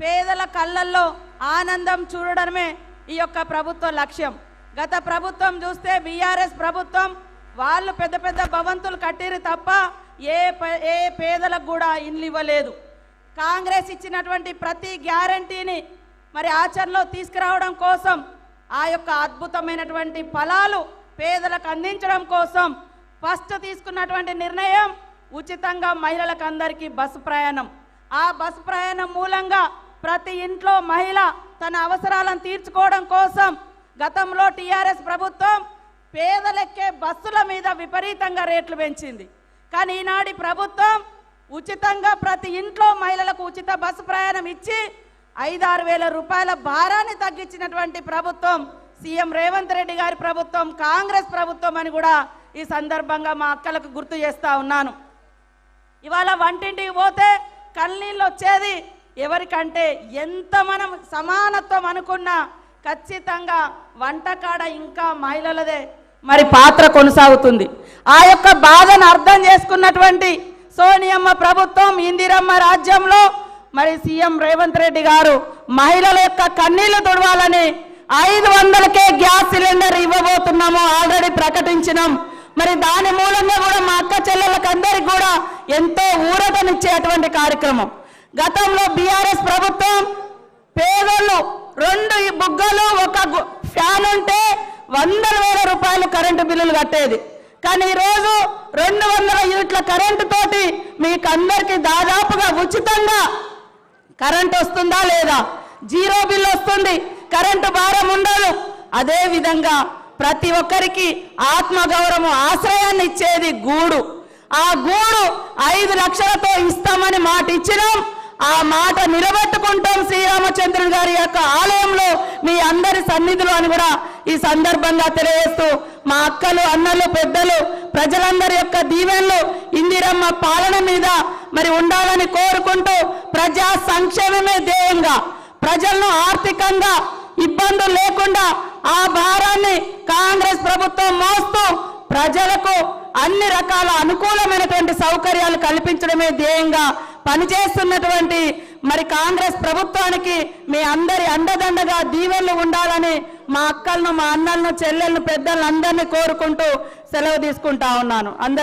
పేదల కళ్ళల్లో ఆనందం చూడడమే ఈ యొక్క ప్రభుత్వ లక్ష్యం. గత ప్రభుత్వం చూస్తే బీఆర్ఎస్ ప్రభుత్వం వాళ్ళు పెద్ద పెద్ద భవంతులు కట్టిరు తప్ప ఏ ప- ఏ పేదలకు కూడా ఇండ్లు ఇవ్వలేదు. కాంగ్రెస్ ఇచ్చినటువంటి ప్రతి గ్యారంటీని మరి ఆచరణలో తీసుకురావడం కోసం ఆ యొక్క అద్భుతమైనటువంటి ఫలాలు పేదలకు అందించడం కోసం ఫస్ట్ తీసుకున్నటువంటి నిర్ణయం ఉచితంగా మహిళలకు అందరికీ బస్సు ప్రయాణం. ఆ బస్సు ప్రయాణం మూలంగా ప్రతి ఇంట్లో మహిళ తన అవసరాలను తీర్చుకోవడం కోసం గతంలో టీఆర్ఎస్ ప్రభుత్వం పేదలెక్కే బస్సుల మీద విపరీతంగా రేట్లు పెంచింది. కానీ ఈనాటి ప్రభుత్వం ఉచితంగా ప్రతి ఇంట్లో మహిళలకు ఉచిత బస్సు ప్రయాణం ఇచ్చి ఐదారు వేల రూపాయల భారాన్ని తగ్గించినటువంటి ప్రభుత్వం సీఎం రేవంత్ రెడ్డి గారి ప్రభుత్వం కాంగ్రెస్ ప్రభుత్వం అని కూడా ఈ సందర్భంగా మా అక్కలకు గుర్తు చేస్తా ఉన్నాను. ఇవాళ వంటింటికి పోతే కన్నీళ్ళు వచ్చేది ఎవరికంటే ఎంత మనం సమానత్వం అనుకున్నా ఖచ్చితంగా వంటకాడ ఇంకా మహిళలదే మరి పాత్ర కొనసాగుతుంది. ఆ యొక్క బాధను అర్థం చేసుకున్నటువంటి సోనియమ్మ ప్రభుత్వం ఇందిరమ్మ రాజ్యంలో మరి సీఎం రేవంత్ రెడ్డి గారు మహిళల యొక్క కన్నీళ్ళు తుడవాలని ఐదు వందలకే గ్యాస్ సిలిండర్ ఇవ్వబోతున్నాము ఆల్రెడీ ప్రకటించినాం. మరి దాని మూలంగా కూడా మా అక్క చెల్లెళ్ళకందరికి కూడా ఎంతో ఊరటనిచ్చేటువంటి కార్యక్రమం. గతంలో బీఆర్ఎస్ ప్రభుత్వం పేదలు రెండు ఈ బుగ్గలు ఒక ఫ్యాన్ ఉంటే వందల వేల రూపాయలు కరెంటు బిల్లులు కట్టేది. కానీ ఈరోజు రెండు వందల యూనిట్ల కరెంటు తోటి మీకు అందరికీ దాదాపుగా ఉచితంగా కరెంట్ వస్తుందా లేదా? జీరో బిల్ వస్తుంది కరెంటు భారం ఉండదు. అదే విధంగా ప్రతి ఒక్కరికి ఆత్మగౌరవం ఆశ్రయాన్ని ఇచ్చేది గూడు. ఆ గూడు ఐదు లక్షలతో ఇస్తామని మాట ఇచ్చినాం ఆ మాట నిలబెట్టుకుంటాం శ్రీరామచంద్రుడు గారి యొక్క ఆలయంలో మీ అందరి సన్నిధులు అని కూడా ఈ సందర్భంగా తెలియజేస్తూ మా అక్కలు అన్నలు పెద్దలు ప్రజలందరి యొక్క దీవెనలు ఇందిరమ్మ పాలన మీద మరి ఉండాలని కోరుకుంటూ ప్రజా సంక్షేమమే ధ్యేయంగా ప్రజలను ఆర్థికంగా ఇబ్బందులు లేకుండా ఆ భారాన్ని కాంగ్రెస్ ప్రభుత్వం మోస్తూ ప్రజలకు అన్ని రకాల అనుకూలమైనటువంటి సౌకర్యాలు కల్పించడమే ధ్యేయంగా పనిచేస్తున్నటువంటి మరి కాంగ్రెస్ ప్రభుత్వానికి మీ అందరి అండదండగా దీవెనలు ఉండాలని మా అక్కలను మా అన్నలను చెల్లెలను పెద్దలను అందరినీ కోరుకుంటూ సెలవు తీసుకుంటా ఉన్నాను.